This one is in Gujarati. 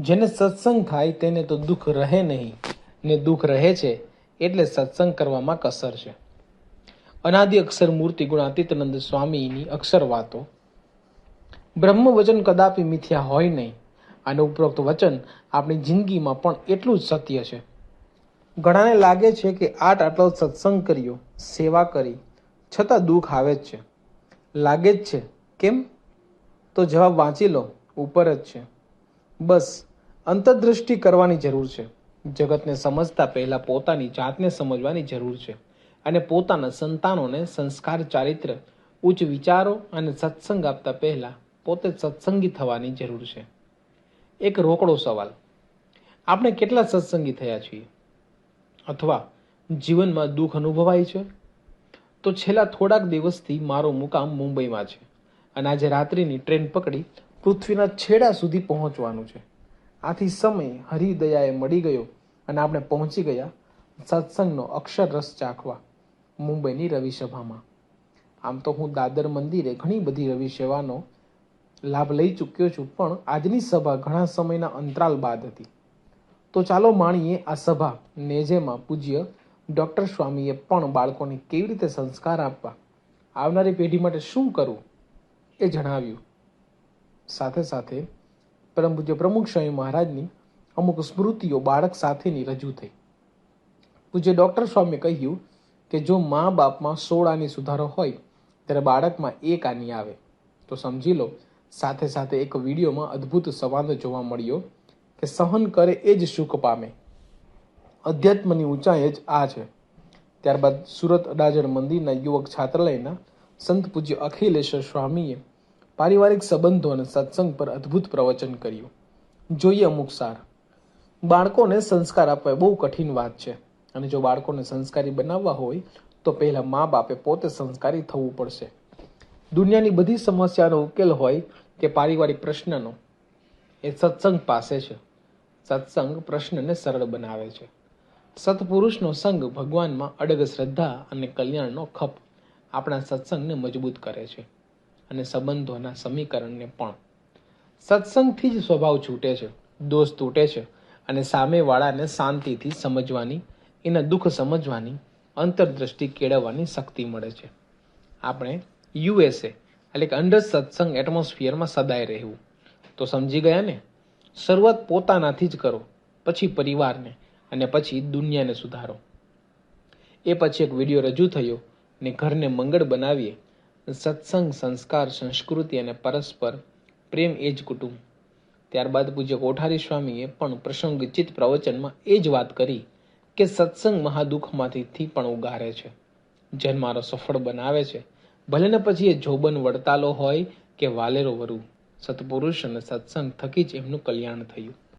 જેને સત્સંગ થાય તેને તો દુઃખ રહે નહીં, ને દુઃખ રહે છે એટલે સત્સંગ કરવામાં કસર છે. અનાદિ અક્ષર મૂર્તિ ગુણાતીતનંદ સ્વામીની અક્ષર વાતો. બ્રહ્મ વચન કદાપી મિથ્યા હોય નહીં અને ઉપરોક્ત વચન આપણી જિંદગીમાં પણ એટલું જ સત્ય છે. ઘણાને લાગે છે કે આટ આટલો સત્સંગ કર્યો, સેવા કરી, છતાં દુઃખ આવે જ છે. લાગે જ છે. કેમ? તો જવાબ વાંચી લો, ઉપર જ છે. બસ અંતર્દૃષ્ટિ કરવાની જરૂર છે. જગતને સમજતા પહેલાં પોતાની જાતને સમજવાની જરૂર છે અને પોતાના સંતાનોને સંસ્કાર, ચારિત્ર, ઉચ્ચ વિચારો અને સત્સંગ આપતા પહેલાં પોતે સત્સંગી થવાની જરૂર છે. એક રોકડો સવાલ. આપણે કેટલા સત્સંગી થયા છીએ? અથવા જીવનમાં દુઃખ અનુભવાય છે? તો છેલ્લા થોડાક દિવસથી મારો મુકામ મુંબઈમાં છે અને આજે રાત્રિની ટ્રેન પકડી પૃથ્વીના છેડા સુધી પહોંચવાનું છે. આથી સમય હરિદયાએ મળી ગયો અને આપણે પહોંચી ગયા સત્સંગનો અક્ષર રસ ચાખવા મુંબઈની રવિ સભામાં આમ તો હું દાદર મંદિરે ઘણી બધી રવિ સેવાનો લાભ લઈ ચૂક્યો છું, પણ આજની સભા ઘણા સમયના અંતરાલ બાદ હતી. તો ચાલો માણીએ આ સભા નેજેમાં પૂજ્ય ડૉક્ટર સ્વામીએ પણ બાળકોને કેવી રીતે સંસ્કાર આપવા? આવનારી પેઢી માટે શું કરવું? એ જણાવ્યું. સાથે સાથે પરમ પૂજ્ય પ્રમુખ સ્વામી મહારાજની અમુક સ્મૃતિઓ બાળક સાથેની રજૂ થઈ. પૂજ્ય ડૉક્ટર સ્વામીએ કહ્યું કે જો મા બાપમાં સોળ આની સુધારો હોય, ત્યારે બાળકમાં એક આની આવે. તો સમજી લો, સાથે સાથે એક વિડીયોમાં અદ્ભુત સંવાદ જોવા મળ્યો કે સહન કરે એ જ સુખ પામે. અધ્યાત્મની ઊંચાઈ જ આ છે. ત્યારબાદ સુરત અડાજણ મંદિરના યુવક છાત્રાલયના સંત પૂજ્ય અખિલેશ્વર સ્વામીએ પારિવારિક સંબંધો અને સત્સંગ પર અદ્ભુત પ્રવચન કર્યું. જોઈએ અમુક સાર. બાળકોને સંસ્કાર આપવા બહુ કઠિન વાત છે. અને જો બાળકોને સંસ્કારી બનાવવા હોય, તો પહેલા મા બાપે પોતે સંસ્કારી થવું પડશે. દુનિયાની બધી સમસ્યાનો ઉકેલ હોય કે પારિવારિક પ્રશ્નનો, એ સત્સંગ પાસે છે. સત્સંગ પ્રશ્નને સરળ બનાવે છે. સત્પુરુષનો સંગ ભગવાનમાં અડગ શ્રદ્ધા અને કલ્યાણનો ખપ આપણા સત્સંગને મજબૂત કરે છે. અને સંબંધોના સમીકરણને પણ. સત્સંગથી જ સ્વભાવ છૂટે છે, દોષ તૂટે છે અને સામેવાળાને શાંતિથી સમજવાની, એના દુઃખ સમજવાની, અંતરદ્રષ્ટિ કેળવવાની શક્તિ મળે છે. આપણે યુએસએ એટલે કે અંડર સત્સંગ એટમોસ્ફિયરમાં સદાય રહેવું. તો સમજી ગયા ને? શરૂઆત પોતાનાથી જ કરો, પછી પરિવારને અને પછી દુનિયાને સુધારો. એ પછી એક વીડિયો રજૂ થયો ને ઘરને મંગળ બનાવીએ સત્સંગ, સંસ્કાર, સંસ્કૃતિ અને પરસ્પર પ્રેમ એ જ કુટુંબ. ત્યારબાદ પૂજ્ય કોઠારી સ્વામીએ પણ પ્રસંગચિત પ્રવચનમાં એ જ વાત કરી કે સત્સંગ મહાદુઃખમાંથી પણ ઉગારે છે. જન્મારો સફળ બનાવે છે. ભલે ને પછી એ જોબન વડતાલો હોય કે વાલેરો વરુ. સત્પુરુષ અને સત્સંગ થકી જ એમનું કલ્યાણ થયું.